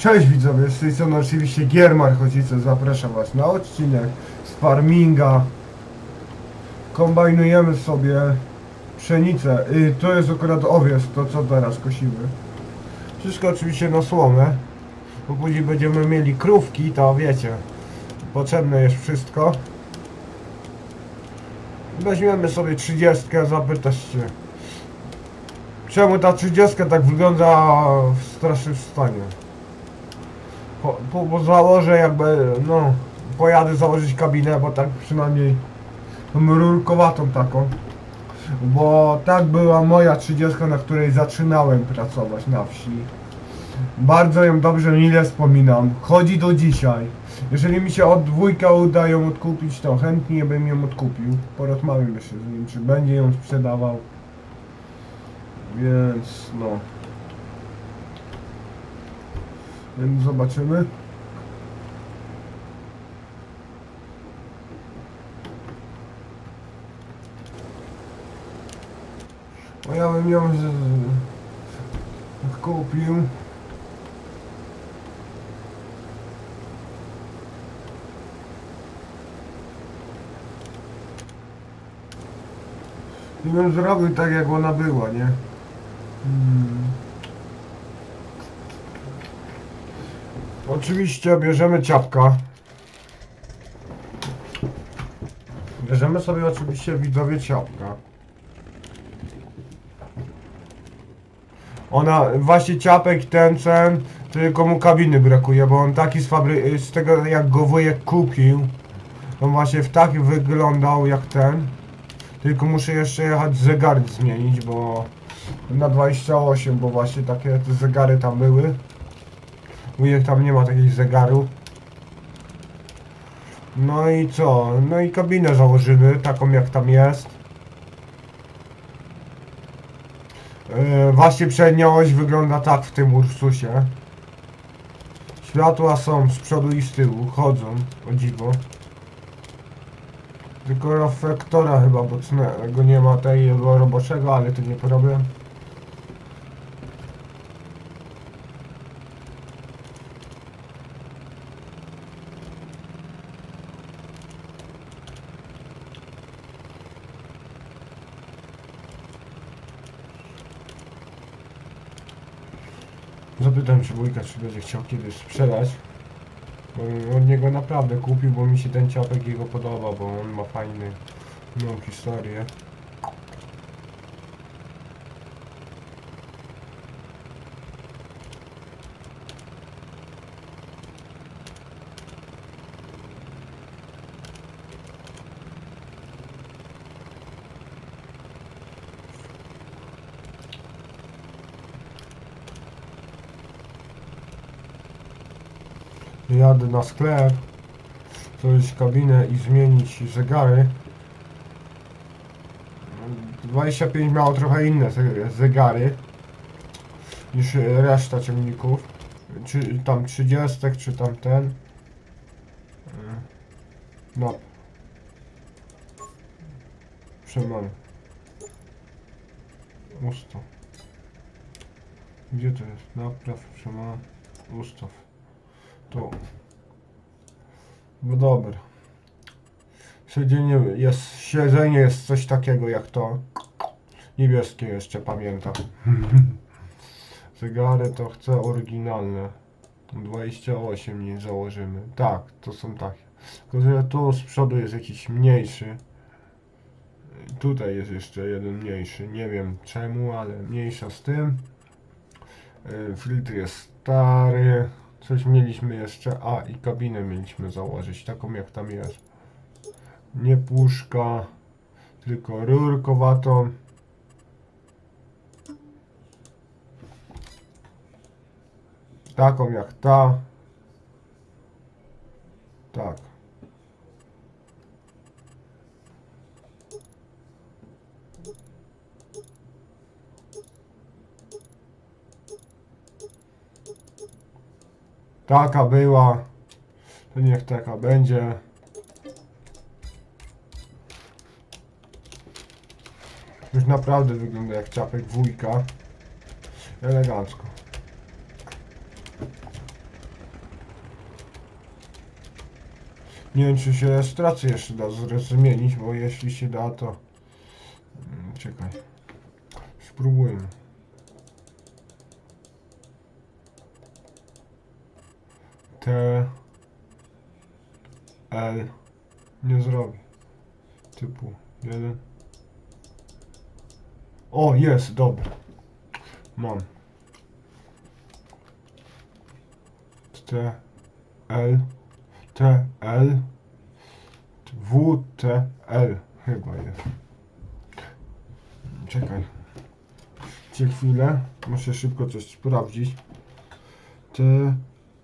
Cześć widzowie, z tej strony oczywiście Giermar Chocice, zapraszam was na odcinek z farminga. Kombajnujemy sobie pszenicę, y, to jest akurat owiec, to co teraz kosimy. Wszystko oczywiście na słomę, bo później będziemy mieli krówki, to wiecie, potrzebne jest wszystko. Weźmiemy sobie 30, zapytasz się, czemu ta 30 tak wygląda w strasznym stanie. Po, po, założę jakby, no, pojadę założyć kabinę, bo tak przynajmniej tą rurkowatą taką. Bo tak była moja 30, na której zaczynałem pracować na wsi. Bardzo ją dobrze mile wspominam. Chodzi do dzisiaj. Jeżeli mi się od dwójka uda ją odkupić, to chętnie bym ją odkupił. Porozmawiam się z nim, czy będzie ją sprzedawał. Więc no. Więc zobaczymy. No ja bym ją z, kupił. I bym zrobił tak jak ona była, nie? Hmm. Oczywiście bierzemy ciapka. Bierzemy sobie oczywiście widzowie ciapka. Ona, właśnie ciapek ten ten, tylko mu kabiny brakuje, bo on taki z fabry, z tego jak go wujek kupił, on właśnie w taki wyglądał jak ten. Tylko muszę jeszcze jechać zegary zmienić, bo na 28, bo właśnie takie zegary tam były. Wujek tam nie ma takich zegarów. No i co? No i kabinę założymy, taką jak tam jest. Yy, właśnie przednia oś wygląda tak w tym Ursusie. Światła są z przodu i z tyłu, chodzą, o dziwo. Tylko reflektora chyba bocznego nie ma tego roboczego, ale to nie problem. Zapytam się wujka, czy będzie chciał kiedyś sprzedać. Bo od niego naprawdę kupił, bo mi się ten ciapek jego podoba, bo on ma fajny, no, historię. Jadę na sklep, zrobić kabinę i zmienić zegary. 25 miało trochę inne ze- zegary niż reszta ciągników. Czy tam 30, czy tam ten. No. Przemam. Ustaw. Gdzie to jest? Napraw, przemam. Ustaw. Tu. No dobra. Siedzenie jest, siedzenie jest coś takiego jak to. Niebieskie jeszcze pamiętam. Zegary to chcę oryginalne. 28 nie założymy. Tak, to są takie. Tylko, że tu z przodu jest jakiś mniejszy. Tutaj jest jeszcze jeden mniejszy. Nie wiem czemu, ale mniejsza z tym. Y, Filtr jest stary. Coś mieliśmy jeszcze. A i kabinę mieliśmy założyć, taką jak tam jest. Nie puszka, tylko rurkowatą. Taką jak ta. Tak. Taka była. To niech taka będzie. Już naprawdę wygląda jak czapek wujka. Elegancko. Nie wiem, czy się rejestrację jeszcze da zmienić, bo jeśli się da, to... Hmm, czekaj. Spróbujmy. T... L... Nie zrobi. Typu 1. O, jest, dobra. Mam. T... L... T... L... W... T... L. Chyba jest. Czekaj. Cię chwilę. Muszę szybko coś sprawdzić. T...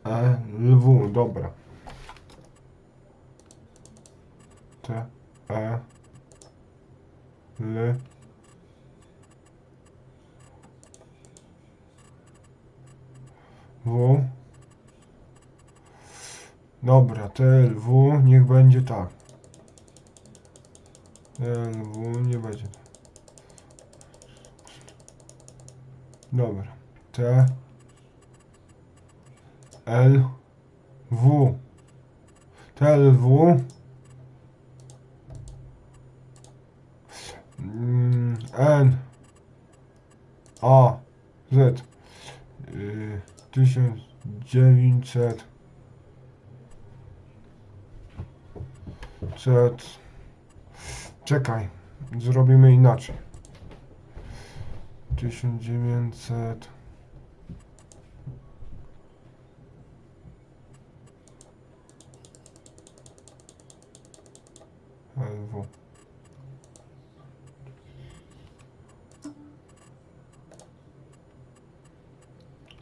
E... L... W. Dobra. T... E... L... W. Dobra, TLW niech będzie tak. TLW nie będzie. Dobra. T L W. TLW N. A. Z. Y, 1900 Z. Czekaj, zrobimy inaczej. 1900 LW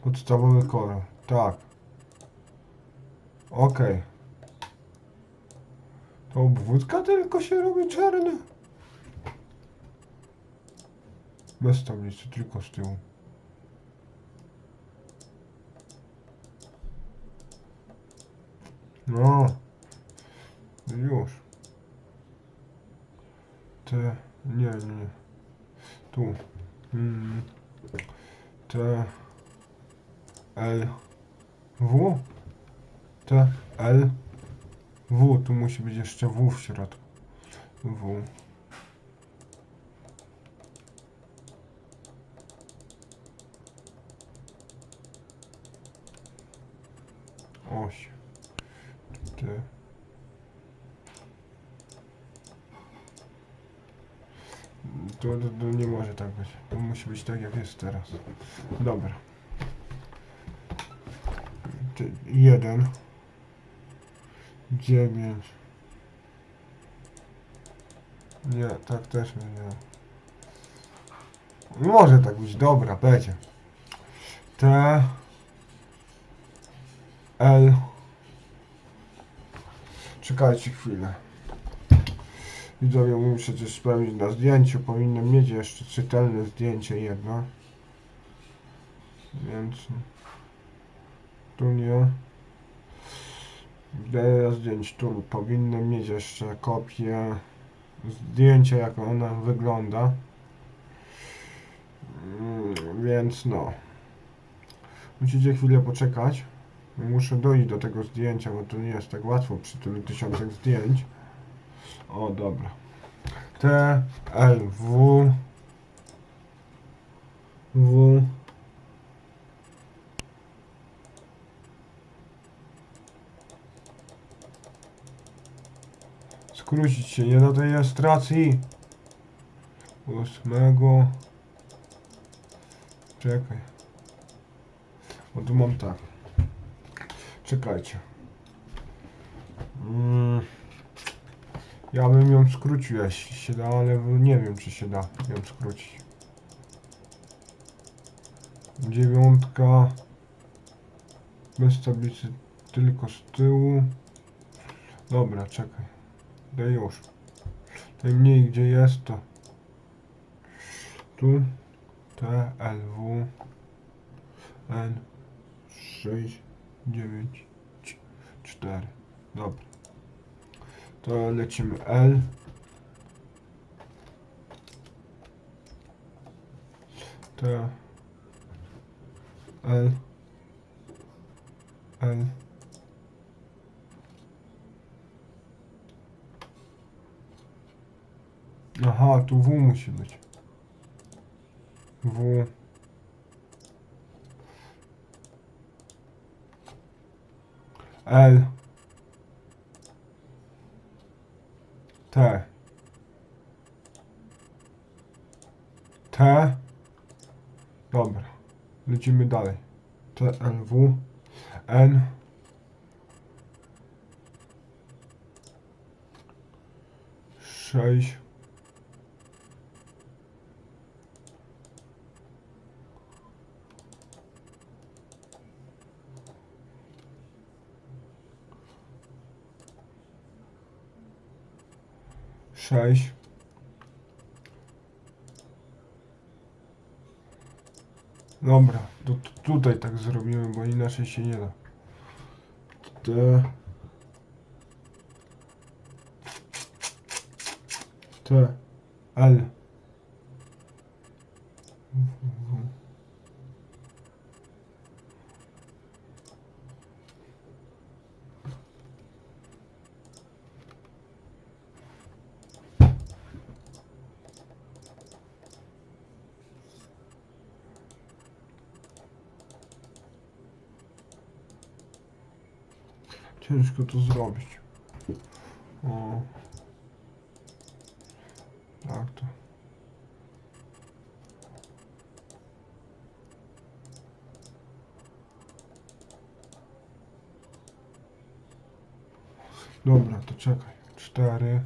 Podstawowy kolor, tak. Okej. To obwódka tylko się robi czarna. Bez tablicy, tylko z tyłu. No. Już. Te... Nie, nie. Tu. Mm. Te... L... W? T... L... W, tu musi być jeszcze W w środku. W. To, to, to nie może tak być. To musi być tak jak jest teraz. Dobra. Jeden. Dziewięć. Nie, tak też nie. Może tak być, dobra, będzie. T. L. Czekajcie chwilę. Widzowie, muszę coś sprawdzić na zdjęciu. Powinienem mieć jeszcze czytelne zdjęcie jedno. Więc... Tu nie. Idea zdjęć tu powinienem mieć jeszcze kopię zdjęcia jak ona wygląda. Mm, więc no. Musicie chwilę poczekać. Muszę dojść do tego zdjęcia bo to nie jest tak łatwo przy tylu tysiącach zdjęć. O dobra. T L W. W skrócić się nie do tej rejestracji. Ósmego. Czekaj. Bo tu mam tak. Czekajcie. Mm. Ja bym ją skrócił, jeśli się da, ale nie wiem, czy się da ją skrócić. Dziewiątka. Bez tablicy, tylko z tyłu. Dobra, czekaj. Daj już. Najmniej gdzie jest to. Tu. T, L, W. N. 6, 9, 4. Dobra. To lecimy L. T. L. L. Aha, tu W musi być. W. L. T. T. Dobra. Lecimy dalej. T, L, W. N. Sześć. Sześć. Dobra, tutaj tak zrobimy, bo inaczej się nie da. T. T. L. Ciężko to zrobić. O. Tak to. Dobra, to czekaj. Cztery.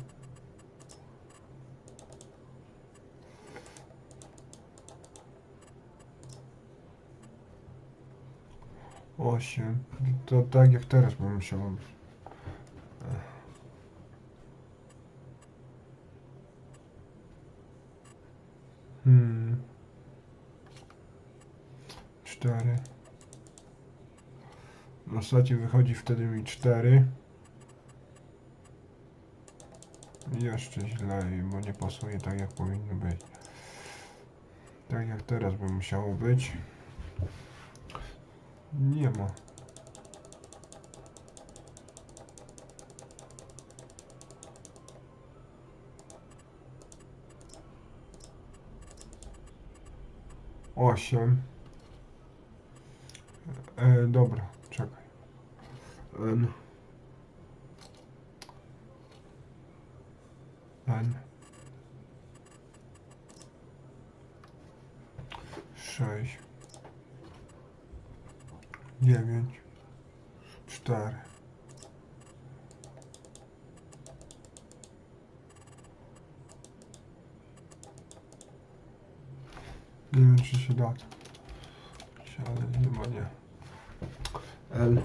Osiem. To tak jak teraz bym musiał. Hmm. Cztery. Na stacie wychodzi wtedy mi cztery. I Jeszcze źle, bo nie pasuje tak jak powinno być. Tak jak teraz by musiało być. Nie ma. Osiem. E, dobra, czekaj. N. N. Sześć. Dziewięć. Cztery. Nie wiem czy się da. Ale chyba nie. L.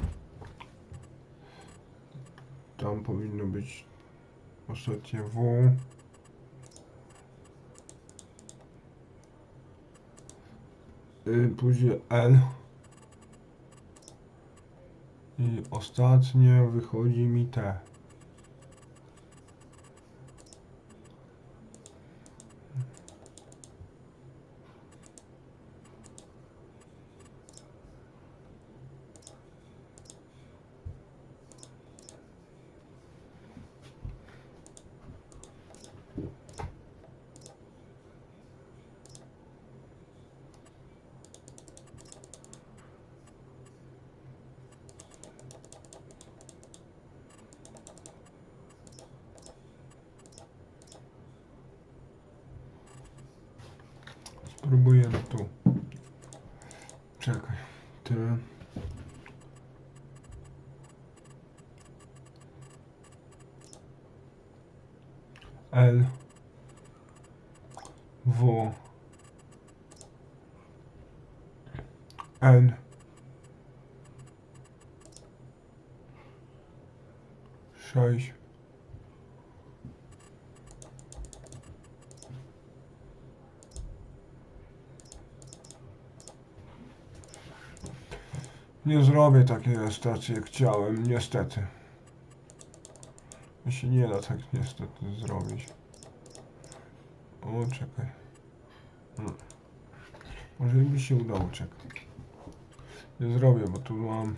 Tam powinno być ostatnie W. Y, Później L. I ostatnie wychodzi mi T. Spróbujemy tu. Czekaj. Ty. L. W. N. Sześć. Nie zrobię takiej stacji jak chciałem, niestety. Mi się nie da tak niestety zrobić. O, czekaj. Hmm. Może mi się udało, czekaj. Nie zrobię, bo tu mam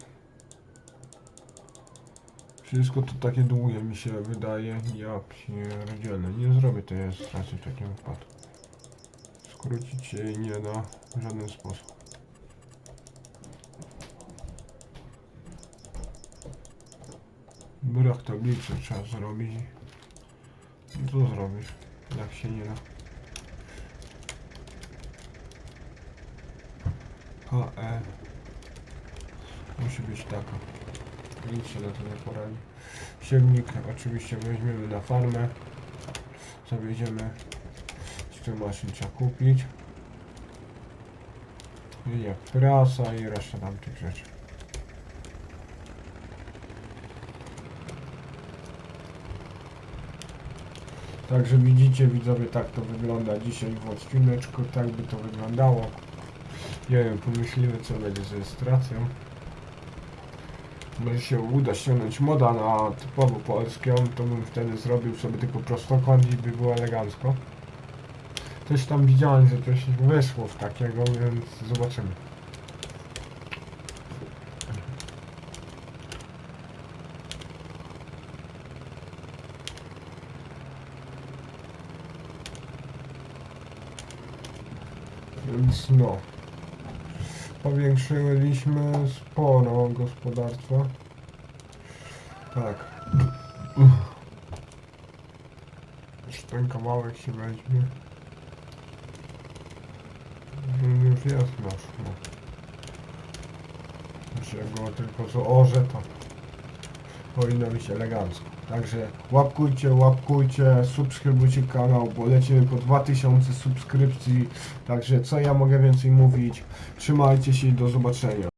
Wszystko to takie długie mi się wydaje. Ja pierdzielę. Nie zrobię tej rejestracji w takim wypadku. Skrócić jej nie da w żaden sposób. Brak tablicy trzeba zrobić. No Co zrobisz? Jak się nie da. HE Musi być taka. Nic się na to nie poradzi. Siewnik oczywiście weźmiemy na farmę. Zawieziemy. Z tym maszyn trzeba kupić. Jak prasa i reszta tamtych rzeczy. Także widzicie widzowie tak to wygląda dzisiaj w odcineczku, tak by to wyglądało. Nie wiem, pomyślimy co będzie z rejestracją. Może się uda ściągnąć moda na typowo polską, to bym wtedy zrobił sobie tylko prostokąt i by było elegancko. Coś tam widziałem, że coś wyszło w takiego, więc zobaczymy. Więc no. Powiększyliśmy sporo gospodarstwa. Tak. Jeszcze ten kawałek się weźmie. Już jest nasz, go tylko co orze, to powinno być elegancko. Także łapkujcie, łapkujcie, subskrybujcie kanał, bo lecimy po 2000 subskrypcji. Także co ja mogę więcej mówić? Trzymajcie się i do zobaczenia.